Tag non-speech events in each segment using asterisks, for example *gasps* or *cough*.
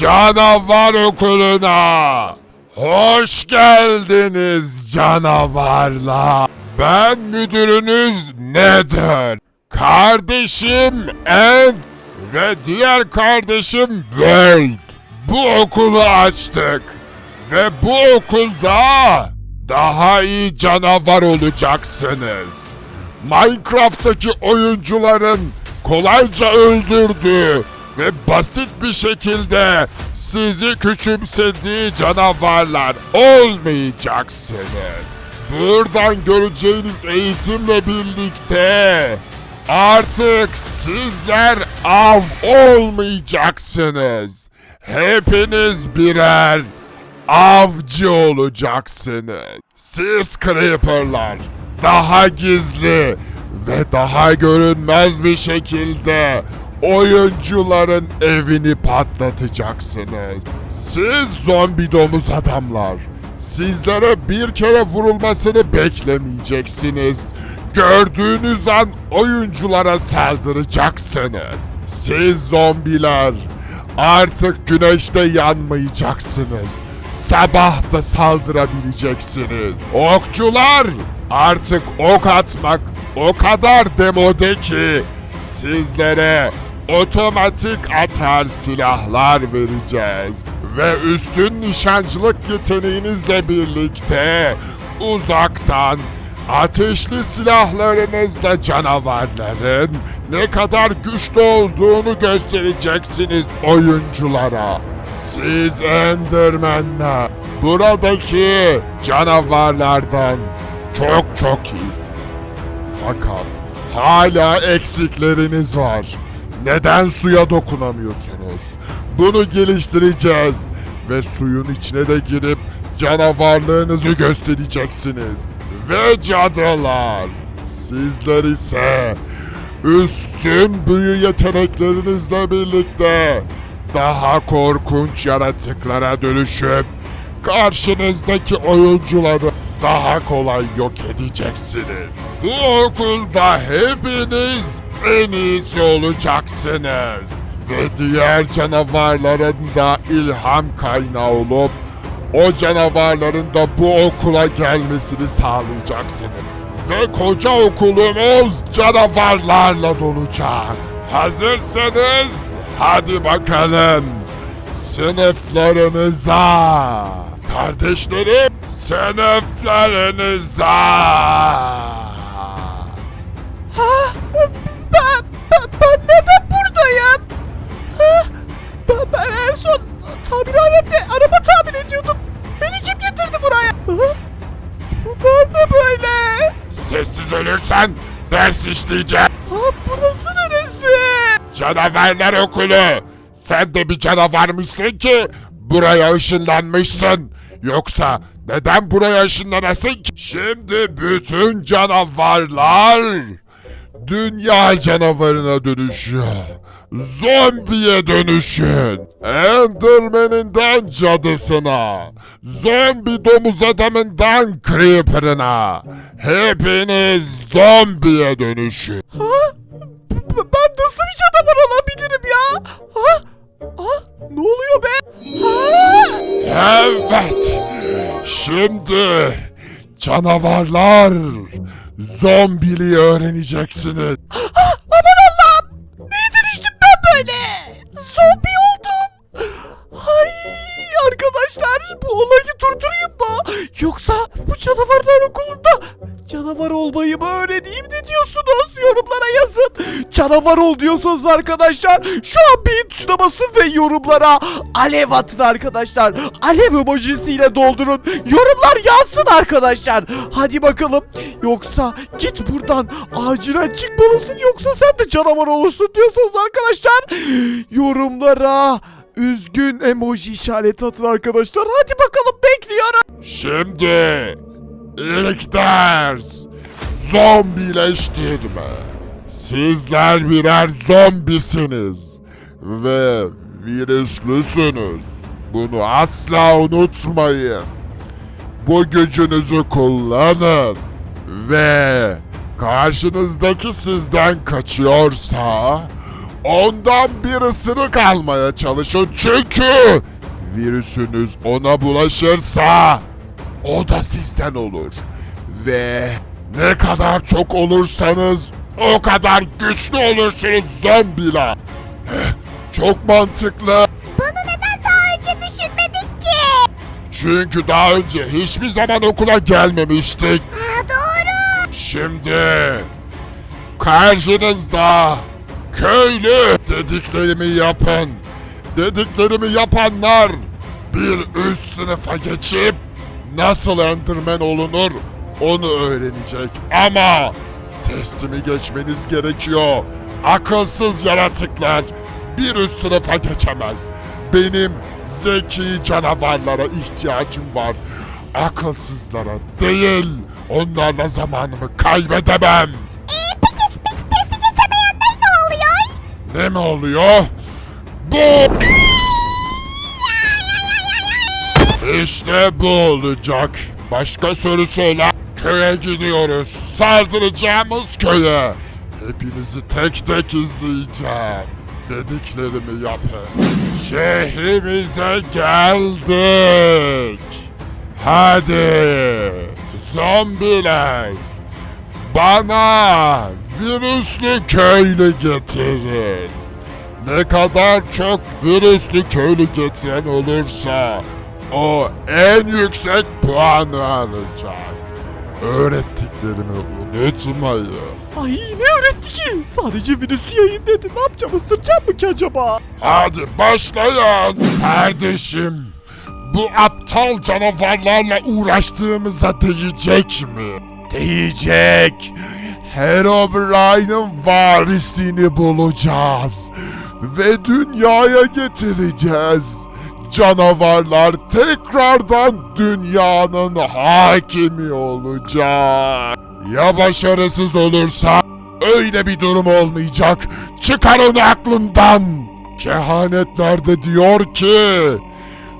Canavar okuluna. Hoş geldiniz canavarlar. Ben müdürünüz Nether. Kardeşim End ve diğer kardeşim World. Bu okulu açtık. Ve bu okulda daha iyi canavar olacaksınız. Minecraft'taki oyuncuların kolayca öldürdüğü ve basit bir şekilde sizi küçümsediği canavarlar olmayacaksınız. Buradan göreceğiniz eğitimle birlikte artık sizler av olmayacaksınız. Hepiniz birer avcı olacaksınız. Siz Creeper'lar daha gizli ve daha görünmez bir şekilde oyuncuların evini patlatacaksınız. Siz zombi domuz adamlar. Sizlere bir kere vurulmasını beklemeyeceksiniz. Gördüğünüz an oyunculara saldıracaksınız. Siz zombiler artık güneşte yanmayacaksınız. Sabah da saldırabileceksiniz. Okçular artık ok atmak o kadar demode ki sizlere otomatik atar silahlar vereceğiz. Ve üstün nişancılık yeteneğinizle birlikte uzaktan ateşli silahlarınızla canavarların ne kadar güçlü olduğunu göstereceksiniz oyunculara. Siz Endermen'ler buradaki canavarlardan çok çok iyisiniz. Fakat hala eksikleriniz var. Neden suya dokunamıyorsunuz? Bunu geliştireceğiz ve suyun içine de girip canavarlığınızı göstereceksiniz. Ve cadılar, sizler ise üstün büyü yeteneklerinizle birlikte daha korkunç yaratıklara dönüşüp karşınızdaki oyuncuları daha kolay yok edeceksiniz. Bu okulda hepiniz en iyisi olacaksınız. Ve diğer canavarların da ilham kaynağı olup o canavarların da bu okula gelmesini sağlayacaksınız. Ve koca okulumuz canavarlarla dolacak. Hazırsanız hadi bakalım sınıflarınıza. Kardeşlerim sınıflarınıza. Ben, ben, ben neden buradayım? Ha? Ben, ben en son tamirhanemde araba tamir ediyordum. Beni kim getirdi buraya? Ha? Bunlar ne böyle? Sessiz ölürsen ders işleyeceğim. Ha, burası neresi? Canavarlar okulu. Sen de bir canavarmışsın ki buraya ışınlanmışsın. Yoksa neden buraya ışınlanasın ki? Şimdi bütün canavarlar dünya canavarına dönüşüyor. Zombiye dönüşün. Enderman'inden cadısına, zombi domuz adamından creeper'ına. Hepiniz zombiye dönüşün. Ha? B- ben nasıl bir canavar olabilirim ya? Ha? Ha? Ne oluyor Şimdi canavarlar zombiliği öğreneceksiniz. *gasps* Aman Allah'ım! Neye dönüştüm ben böyle? Zombi oldum. Ay arkadaşlar bu olayı durdurayım mı? Yoksa bu canavarlar okulunda canavar olmayı mı öğreneyim ne diyorsunuz? Yorumlara yazın. Canavar ol diyorsanız arkadaşlar şu an beğen tuşuna basın ve yorumlara alev atın arkadaşlar. Alev emojisiyle doldurun. Yorumlar yazsın arkadaşlar. Hadi bakalım. Yoksa git buradan acilen çıkmalısın yoksa sen de canavar olursun diyorsanız arkadaşlar. Yorumlara üzgün emoji işareti atın arkadaşlar. Hadi bakalım bekliyorum. Şimdi ilk ders zombileştirme. Sizler birer zombisiniz ve virüslüsünüz. Bunu asla unutmayın. Bu gücünüzü kullanın ve karşınızdaki sizden kaçıyorsa ondan bir ısırık almaya çalışın çünkü virüsünüz ona bulaşırsa o da sizden olur. Ve ne kadar çok olursanız o kadar güçlü olursunuz zombiler. Eh, Çok mantıklı. Bunu neden daha önce düşünmedik ki? Çünkü daha önce hiçbir zaman okula gelmemiştik. Ha, doğru. Şimdi karşınızda köylü dediklerimi yapın. Dediklerimi yapanlar bir üst sınıfa geçip nasıl enderman olunur onu öğrenecek. Ama testimi geçmeniz gerekiyor. Akılsız yaratıklar bir üst sınıfa geçemez. Benim zeki canavarlara ihtiyacım var. Akılsızlara değil. Onlarla zamanımı kaybedemem. Ee, peki, peki testi geçemeyenler ne oluyor? Ne mi oluyor? Bu! İşte bu olacak. Başka soru söyle. Köye gidiyoruz. Saldıracağımız köye. Hepinizi tek tek izleyeceğim. Dediklerimi yapın. Şehrimize geldik. Hadi. Zombiler. Bana virüslü köylü getirin. Ne kadar çok virüslü köylü getiren olursa o en yüksek puanı alacak. Öğrettiklerimi unutmayın. Ay ne öğretti ki? Sadece virüsü yayın dedi. Ne yapacağım ısıracağım mı ki acaba? Hadi başlayın. Kardeşim, bu aptal canavarlarla uğraştığımıza değecek mi? Değecek. Herobrine'ın varisini bulacağız. Ve dünyaya getireceğiz. Canavarlar tekrardan dünyanın hakimi olacak. Ya başarısız olursa öyle bir durum olmayacak. Çıkar onu aklından. Kehanetlerde diyor ki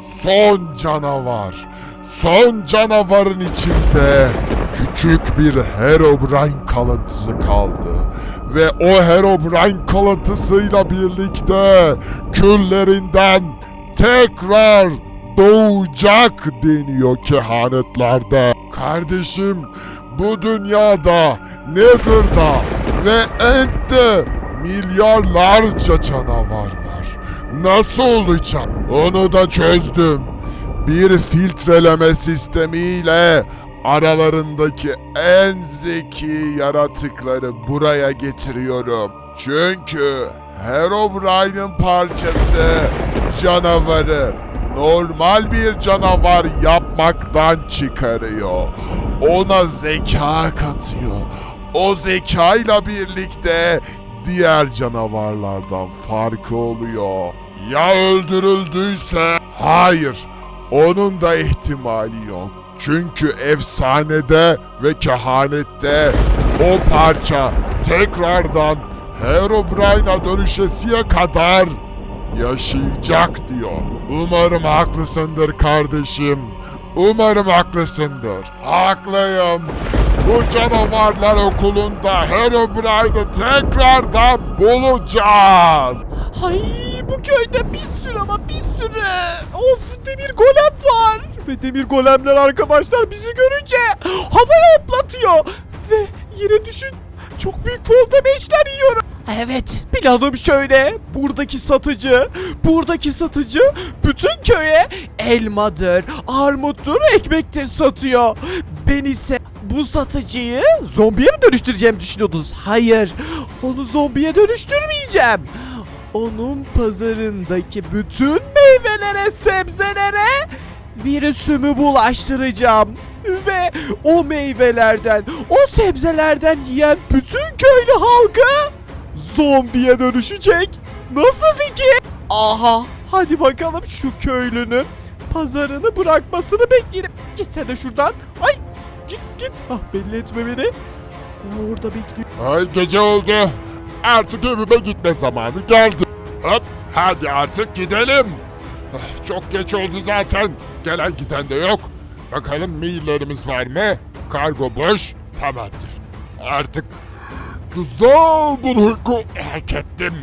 son canavar. Son canavarın içinde küçük bir Herobrine kalıntısı kaldı. Ve o Herobrine kalıntısıyla birlikte küllerinden tekrar doğacak deniyor kehanetlerde. Kardeşim bu dünyada Nether'da ve End'de milyarlarca canavar var. Nasıl olacak? Onu da çözdüm. Bir filtreleme sistemiyle aralarındaki en zeki yaratıkları buraya getiriyorum. Çünkü Herobrine'ın parçası canavarı normal bir canavar yapmaktan çıkarıyor. Ona zeka katıyor. O zekayla birlikte diğer canavarlardan farkı oluyor. Ya öldürüldüyse? Hayır. Onun da ihtimali yok. Çünkü efsanede ve kehanette o parça tekrardan Herobrine'a dönüşesiye kadar yaşayacak diyor. Umarım haklısındır kardeşim. Umarım haklısındır. Haklıyım. Bu canavarlar okulunda Herobrine'ı tekrardan bulacağız. Ay bu köyde bir sürü ama bir sürü. Of demir golem var. Ve demir golemler arkadaşlar bizi görünce havaya hoplatıyor. Ve yine düşün çok büyük volta beşler yiyorum. Evet planım şöyle. Buradaki satıcı, buradaki satıcı bütün köye elmadır, armuttur, ekmektir satıyor. Ben ise bu satıcıyı zombiye mi dönüştüreceğim düşünüyordunuz? Hayır, onu zombiye dönüştürmeyeceğim. Onun pazarındaki bütün meyvelere, sebzelere virüsümü bulaştıracağım. Ve o meyvelerden, o sebzelerden yiyen bütün köylü halkı zombiye dönüşecek. Nasıl fikir? Aha, hadi bakalım şu köylünün pazarını bırakmasını bekleyelim. Gitsene şuradan. Ay, git git. Ah belli etme beni. Orada bekliyor. Ay gece oldu. Artık evime gitme zamanı geldi. Hop hadi artık gidelim. Ah, Çok geç oldu zaten. Gelen giden de yok. Bakalım maillerimiz var mı? Kargo boş. Tamamdır. Artık güzel bir hak ettim.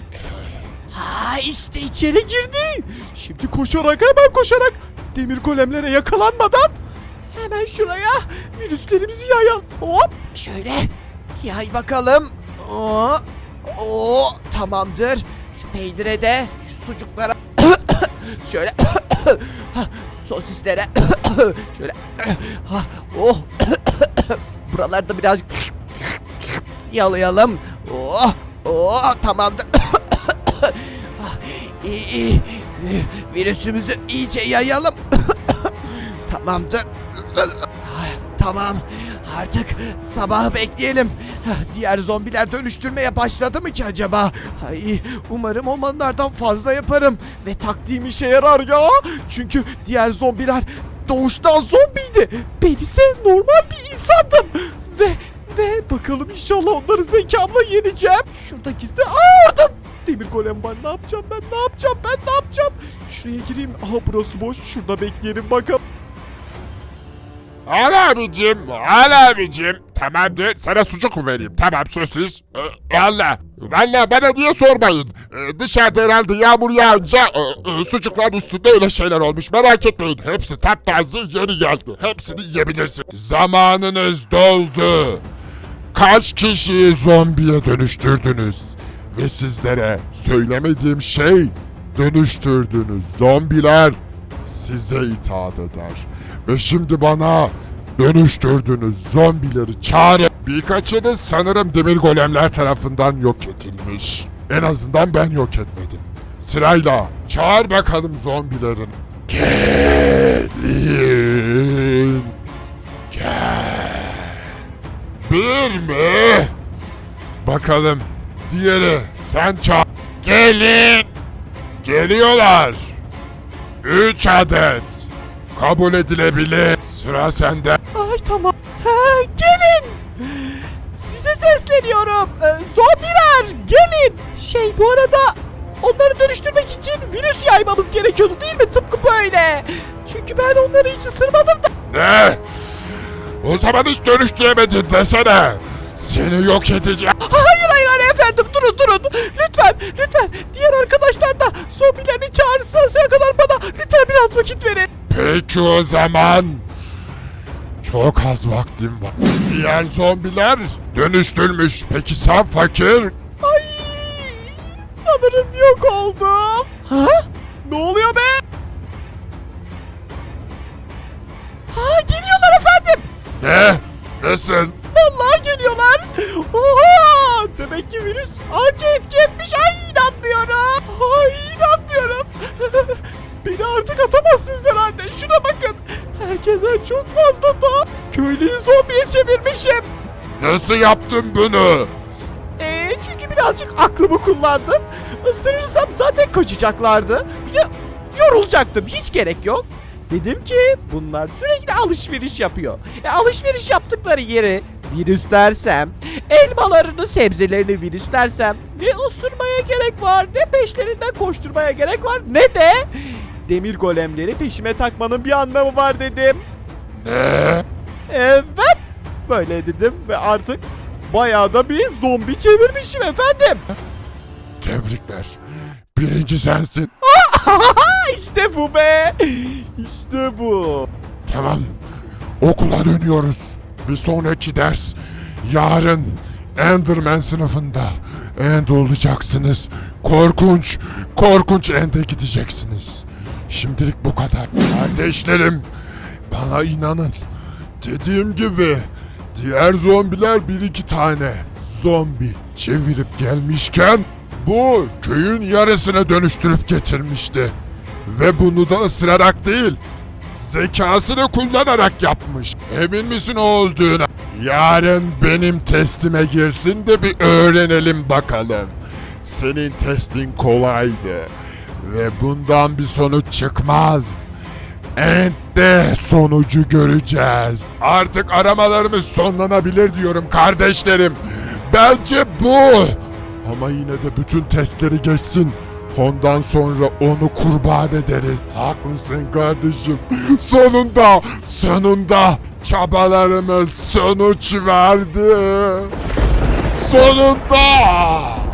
Ha işte içeri girdi. Şimdi koşarak hemen koşarak demir golemlere yakalanmadan hemen şuraya virüslerimizi yayalım. Hop şöyle yay bakalım. Oo, oo tamamdır. Şu peynire de şu sucuklara *coughs* şöyle *coughs* sosislere *coughs* şöyle oh buralarda biraz yalayalım. Oh oh tamamdır. *coughs* Ah, iyi iyi virüsümüzü iyice yayalım. *coughs* tamamdır. Ah, Tamam. Artık sabahı bekleyelim. Ah, Diğer zombiler dönüştürmeye başladı mı ki acaba? Ay, umarım onlardan fazla yaparım. Ve taktiğim işe yarar ya. Çünkü diğer zombiler doğuştan zombiydi. Ben ise normal bir insandım. Ve ve bakalım inşallah onları zekamla yeneceğim. Şurada gizli. Aa orada demir golem var. Ne yapacağım ben? Ne yapacağım ben? Ne yapacağım? Şuraya gireyim. Aha burası boş. Şurada bekleyelim bakalım. Al abicim, al abicim. Tamamdır, sana sucuk vereyim? Tamam sosis. Ee, Valla, valla bana diye sormayın. Ee, dışarıda herhalde yağmur yağınca e, e, sucukların üstünde öyle şeyler olmuş. Merak etmeyin, hepsi taptaze yeni geldi. Hepsini yiyebilirsiniz. Zamanınız doldu. Kaç kişiyi zombiye dönüştürdünüz? Ve sizlere söylemediğim şey dönüştürdüğünüz zombiler size itaat eder. Ve şimdi bana dönüştürdüğünüz zombileri çağırın. Birkaçınız sanırım demir golemler tarafından yok edilmiş. En azından ben yok etmedim. Sırayla çağır bakalım zombilerin. Gelin. Bir mi? Bakalım. Diğeri sen çağır. Gelin. Geliyorlar. Üç adet. Kabul edilebilir. Sıra sende. Ay tamam. Ha, gelin. Size sesleniyorum. Ee, zombiler gelin. Şey bu arada onları dönüştürmek için virüs yaymamız gerekiyordu değil mi? Tıpkı böyle. Çünkü ben onları hiç ısırmadım da. Ne? O zaman hiç dönüştüremedin desene. Seni yok edeceğim. Hayır hayır hayır efendim durun durun. Lütfen lütfen. Diğer arkadaşlar da zombilerini çağırırsanız kadar bana lütfen biraz vakit verin. Peki o zaman. Çok az vaktim var. Diğer zombiler dönüştürmüş. Peki sen fakir? Ay sanırım yok oldum. Ha? Ne oluyor be? Ha geliyorlar efendim. Ne? Nesin? Vallahi geliyorlar. Oha! Demek ki virüs anca etki etmiş. Ay inanmıyorum. Ay inanmıyorum. *laughs* Beni artık atamazsınız herhalde. Şuna bakın. Herkesten çok fazla da köylüyü zombiye çevirmişim. Nasıl yaptın bunu? Ee, çünkü birazcık aklımı kullandım. Isırırsam zaten kaçacaklardı. Bir de yorulacaktım. Hiç gerek yok. Dedim ki bunlar sürekli alışveriş yapıyor. E, alışveriş yaptıkları yeri virüslersem, elmalarını, sebzelerini virüslersem ne ısırmaya gerek var, ne peşlerinden koşturmaya gerek var, ne de demir golemleri peşime takmanın bir anlamı var dedim. Ne? Evet. Böyle dedim ve artık bayağı da bir zombi çevirmişim efendim. Tebrikler. Birinci sensin. *laughs* işte bu be. İşte bu. Tamam. Okula dönüyoruz. Bir sonraki ders yarın Enderman sınıfında End olacaksınız. Korkunç, korkunç End'e gideceksiniz. Şimdilik bu kadar. Kardeşlerim, bana inanın. Dediğim gibi diğer zombiler bir iki tane zombi çevirip gelmişken bu köyün yarısına dönüştürüp getirmişti. Ve bunu da ısırarak değil, zekasını kullanarak yapmış. Emin misin o olduğuna? Yarın benim testime girsin de bir öğrenelim bakalım. Senin testin kolaydı. Ve bundan bir sonuç çıkmaz. End'de sonucu göreceğiz. Artık aramalarımız sonlanabilir diyorum kardeşlerim. Bence bu. Ama yine de bütün testleri geçsin. Ondan sonra onu kurban ederiz. Haklısın kardeşim. Sonunda, sonunda çabalarımız sonuç verdi. Sonunda.